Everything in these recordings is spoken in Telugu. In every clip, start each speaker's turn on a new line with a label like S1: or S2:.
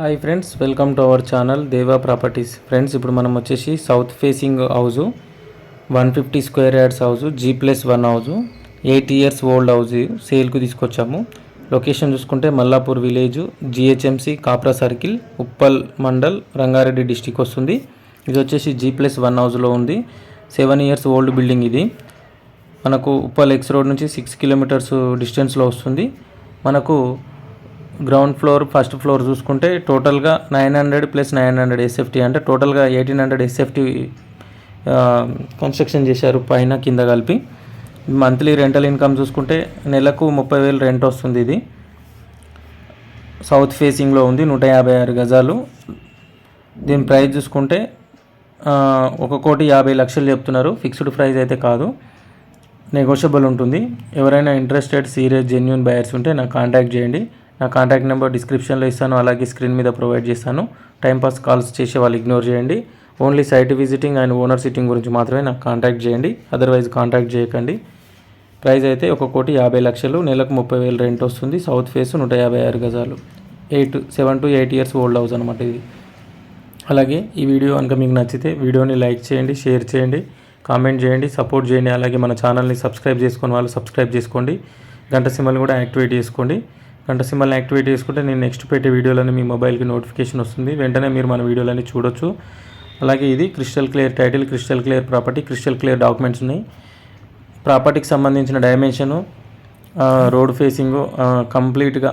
S1: Hi friends welcome to our channel Deva properties friends ఇప్పుడు మనం వచ్చేసి south facing house one fifty square yards house G plus one house eight years old house సేల్కు తీసుకొచ్చాము. లొకేషన్ చూసుకుంటే Mallapur village GHMC Kapra circle Uppal mandal Rangareddy district వస్తుంది. ఇది వచ్చేసి జీ ప్లస్ వన్ హౌస్లో ఉంది. సెవెన్ ఇయర్స్ ఓల్డ్ బిల్డింగ్ ఇది. మనకు ఉప్పల్ ఎక్స్ రోడ్ నుంచి సిక్స్ కిలోమీటర్స్ డిస్టెన్స్లో వస్తుంది. మనకు గ్రౌండ్ ఫ్లోర్ ఫస్ట్ ఫ్లోర్ చూసుకుంటే టోటల్గా nine hundred plus nine hundred SFT అంటే టోటల్గా ఎయిటీన్ హండ్రెడ్ ఎస్ఎఫ్టీ కన్స్ట్రక్షన్ చేశారు పైన కింద కలిపి. మంత్లీ రెంటల్ ఇన్కమ్ చూసుకుంటే నెలకు ముప్పై వేలు రెంట్ వస్తుంది ఇది. సౌత్ ఫేసింగ్లో ఉంది నూట యాభై ఆరు గజాలు. దీని ప్రైస్ చూసుకుంటే ఒక కోటి యాభై లక్షలు చెప్తున్నారు. ఫిక్స్డ్ ప్రైస్ అయితే కాదు. నెగోషియబుల్ ఉంటుంది. ఎవరైనా ఇంట్రెస్టెడ్ సీరియస్ జెన్యున్ బయర్స్ ఉంటే నాకు కాంటాక్ట్ చేయండి. నా కాంటాక్ట్ నెంబర్ డిస్క్రిప్షన్లో ఇస్తాను అలాగే స్క్రీన్ మీద ప్రొవైడ్ చేస్తాను. టైంపాస్ కాల్స్ చేసే వాళ్ళు ఇగ్నోర్ చేయండి. Only site visiting and owner sitting గురించి మాత్రమే నాకు కాంటాక్ట్ చేయండి. అదర్వైజ్ కాంటాక్ట్ చేయకండి. ప్రైస్ అయితే ఒక కోటి యాభై లక్షలు నెలకు ముప్పై వేలు రెంట్ వస్తుంది. సౌత్ ఫేస్ నూట యాభై ఆరు గజాలు. Eight seven to eight years old house అనమాట ఇది. అలాగే ఈ వీడియో కనుక మీకు నచ్చితే వీడియోని లైక్ చేయండి షేర్ చేయండి కామెంట్ చేయండి సపోర్ట్ చేయండి. అలాగే మన ఛానల్ని సబ్స్క్రైబ్ చేసుకుని వాళ్ళు సబ్స్క్రైబ్ చేసుకోండి. గంట సింబల్ని కూడా యాక్టివేట్ చేసుకోండి. గంట సింబల్ని యాక్టివేట్ చేసుకుంటే నేను నెక్స్ట్ పెట్టే వీడియోలని మీ మొబైల్కి నోటిఫికేషన్ వస్తుంది. వెంటనే మీరు మన వీడియోలన్నీ చూడొచ్చు. అలాగే ఇది crystal clear title crystal clear property crystal clear documents ఉన్నాయి. ప్రాపర్టీకి సంబంధించిన డైమెన్షను రోడ్ ఫేసింగ్ కంప్లీట్గా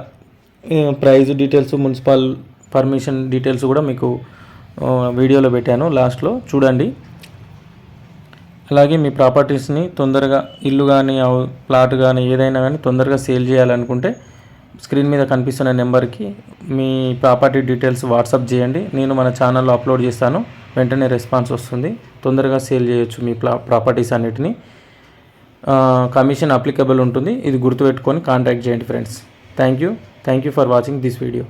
S1: price details municipal permission details కూడా మీకు వీడియోలో పెట్టాను. లాస్ట్లో చూడండి. అలాగే మీ ప్రాపర్టీస్ని తొందరగా ఇల్లు కానీ ప్లాట్ కానీ ఏదైనా కానీ తొందరగా సేల్ చేయాలనుకుంటే స్క్రీన్ మీద కనిపిస్తున్న నెంబర్కి మీ ప్రాపర్టీ డీటెయిల్స్ వాట్సాప్ చేయండి. నేను మన ఛానల్లో అప్లోడ్ చేస్తాను. వెంటనే రెస్పాన్స్ వస్తుంది. తొందరగా సేల్ చేయొచ్చు మీ ప్రాపర్టీస్ అన్నిటిని. కమిషన్ అప్లికబుల్ ఉంటుంది. ఇది గుర్తుపెట్టుకొని కాంటాక్ట్ చేయండి friends. Thank you. Thank you for watching this video.